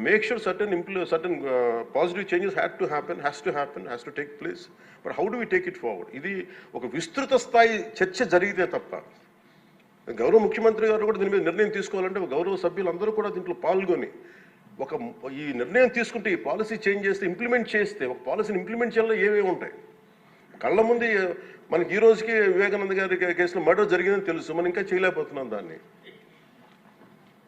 make sure certain impl- certain uh, positive changes had to happen, has to happen, has to take place. But how do we take it forward? ఇది ఒక విస్తృత స్థాయి చర్చ జరిగితే తప్ప గౌరవ ముఖ్యమంత్రి గారు కూడా దీని మీద నిర్ణయం తీసుకోవాలంటే గౌరవ సభ్యులందరూ కూడా దీంట్లో పాల్గొని ఒక ఈ నిర్ణయం తీసుకుంటే ఈ పాలసీ చేంజ్ చేస్తే ఇంప్లిమెంట్ చేస్తే ఒక పాలసీని ఇంప్లిమెంట్ చేయాలో ఏమేమి ఉంటాయి కళ్ళ ముందు మనకి ఈ రోజుకి వివేకానంద గారి కేసులో మర్డర్ జరిగిందని తెలుసు మనం ఇంకా చేయలేకపోతున్నాం దాన్ని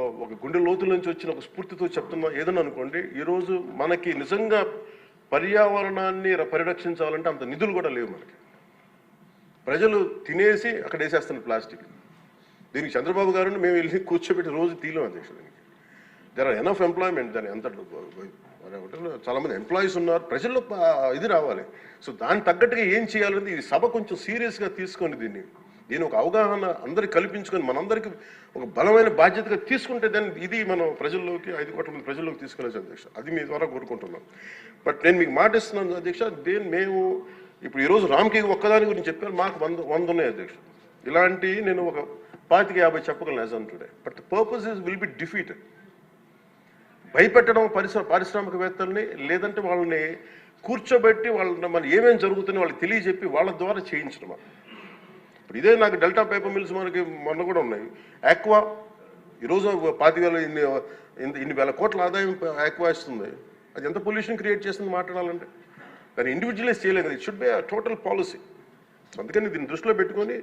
ఒక గుండె లోతుల నుంచి వచ్చిన ఒక స్ఫూర్తితో చెప్తున్నా ఏదన్నా అనుకోండి ఈరోజు మనకి నిజంగా పర్యావరణాన్ని పరిరక్షించాలంటే అంత నిధులు కూడా లేవు మనకి. ప్రజలు తినేసి అక్కడ వేసేస్తున్న ప్లాస్టిక్. దీనికి చంద్రబాబు గారిని మేము వెళ్ళి కూర్చోబెట్టి రోజు తీయలేం అధ్యక్ష దీనికి. దర్ ఆర్ ఎనఫ్ ఎంప్లాయ్మెంట్ దాని ఎంత చాలామంది ఎంప్లాయీస్ ఉన్నారు ప్రజల్లో ఇది రావాలి. సో దానికి తగ్గట్టుగా ఏం చేయాలనేది ఈ సభ కొంచెం సీరియస్గా తీసుకోండి దీన్ని. దీని ఒక అవగాహన అందరికి కల్పించుకొని మనందరికి ఒక బలమైన బాధ్యతగా తీసుకుంటే దాన్ని ఇది మనం ప్రజల్లోకి ఐదు కోట్ల మంది ప్రజల్లోకి తీసుకెళ్ళచ్చు అధ్యక్ష. అది మీ ద్వారా కోరుకుంటున్నాం. బట్ నేను మీకు మాట ఇస్తున్నాను అధ్యక్ష దేని మేము ఇప్పుడు ఈరోజు రామ్కి ఒక్కదాని గురించి చెప్పాను మాకు వంద వంద ఉన్నాయి అధ్యక్ష. ఇలాంటి నేను ఒక పాతిక యాభై చెప్పగలను as today. But purpose is will be defeated. భయపెట్టడం పరిశ్రమ పారిశ్రామికవేత్తల్ని లేదంటే వాళ్ళని కూర్చోబెట్టి వాళ్ళని మన ఏమేమి జరుగుతున్నాయి వాళ్ళకి తెలియజెప్పి వాళ్ళ ద్వారా చేయించడం ఇప్పుడు ఇదే నాకు డెల్టా పేపర్ మిల్స్ మనకి మొన్న కూడా ఉన్నాయి. ఆక్వా ఈరోజు పాతి వేల ఇన్ని ఇన్ని- వేల కోట్ల ఆదాయం ఆక్వా ఇస్తుంది. అది ఎంత పొల్యూషన్ క్రియేట్ చేస్తుంది మాట్లాడాలంటే? కానీ ఇండివిజువలైజ్ చేయలేదు. It should be total policy అందుకని దీన్ని దృష్టిలో పెట్టుకొని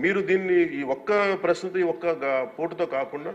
మీరు దీన్ని ఈ ఒక్క ప్రశ్నతో ఈ ఒక్క పోటుతో కాకుండా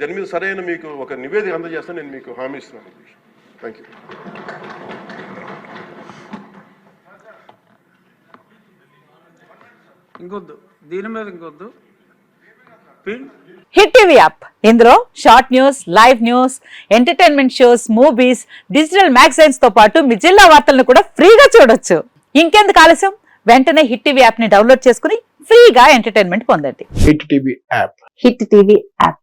దాని మీద సరైన మీకు ఒక నివేదిక అందజేస్తాను నేను మీకు హామీ ఇస్తున్నాను. థ్యాంక్ యూ ఇంకొద్దు. దీని మీద ఇంకొద్దు. Hit TV app. ఇందులో short news live news entertainment shows movies digital మ్యాగజైన్స్తో పాటు మీ జిల్లా వార్తలను కూడా ఫ్రీగా చూడొచ్చు. ఇంకెందుకు ఆలస్యం? వెంటనే హిట్ టీవీ యాప్ని డౌన్లోడ్ చేసుకుని ఫ్రీగా ఎంటర్టైన్మెంట్ పొందండి. Hit TV app. Hit TV app.